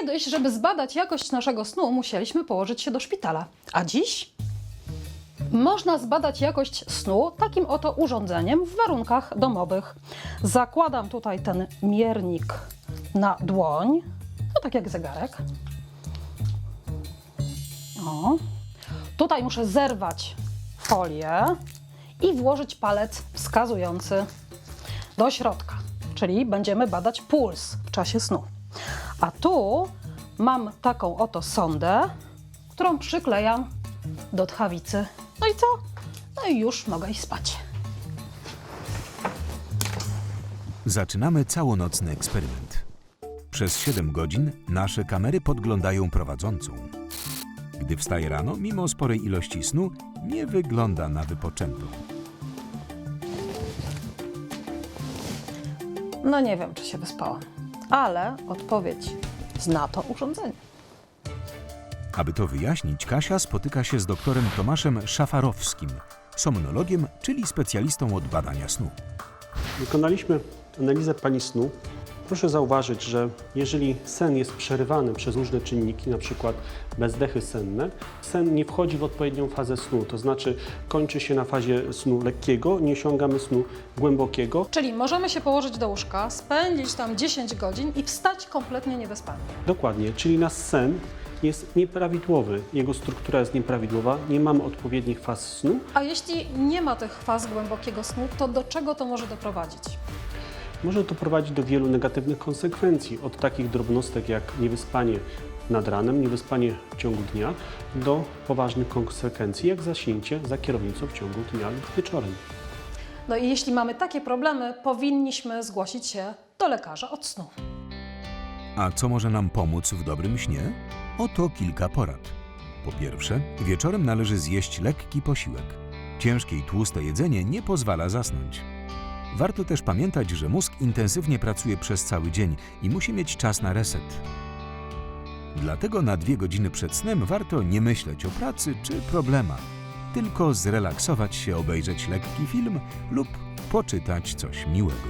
Kiedyś, żeby zbadać jakość naszego snu, musieliśmy położyć się do szpitala. A dziś można zbadać jakość snu takim oto urządzeniem w warunkach domowych. Zakładam tutaj ten miernik na dłoń, no tak jak zegarek. O. Tutaj muszę zerwać folię i włożyć palec wskazujący do środka, czyli będziemy badać puls w czasie snu. A tu mam taką oto sondę, którą przyklejam do tchawicy. No i co? No i już mogę iść spać. Zaczynamy całonocny eksperyment. Przez 7 godzin nasze kamery podglądają prowadzącą. Gdy wstaje rano, mimo sporej ilości snu, nie wygląda na wypoczętą. No nie wiem, czy się wyspałam, ale odpowiedź zna to urządzenie. Aby to wyjaśnić, Kasia spotyka się z doktorem Tomaszem Szafarowskim, somnologiem, czyli specjalistą od badania snu. Wykonaliśmy analizę pani snu. Proszę zauważyć, że jeżeli sen jest przerywany przez różne czynniki, na przykład bezdechy senne, sen nie wchodzi w odpowiednią fazę snu, to znaczy kończy się na fazie snu lekkiego, nie osiągamy snu głębokiego. Czyli możemy się położyć do łóżka, spędzić tam 10 godzin i wstać kompletnie niewyspany. Dokładnie, czyli nasz sen jest nieprawidłowy, jego struktura jest nieprawidłowa, nie mamy odpowiednich faz snu, A jeśli nie ma tych faz głębokiego snu, to do czego to może doprowadzić? Może to prowadzić do wielu negatywnych konsekwencji, od takich drobnostek jak niewyspanie nad ranem, niewyspanie w ciągu dnia, do poważnych konsekwencji jak zasięcie za kierownicą w ciągu dnia lub wieczorem. No i jeśli mamy takie problemy, powinniśmy zgłosić się do lekarza od snu. A co może nam pomóc w dobrym śnie? Oto kilka porad. Po pierwsze, wieczorem należy zjeść lekki posiłek. Ciężkie i tłuste jedzenie nie pozwala zasnąć. Warto też pamiętać, że mózg intensywnie pracuje przez cały dzień i musi mieć czas na reset. Dlatego na dwie godziny przed snem warto nie myśleć o pracy czy problemach, tylko zrelaksować się, obejrzeć lekki film lub poczytać coś miłego.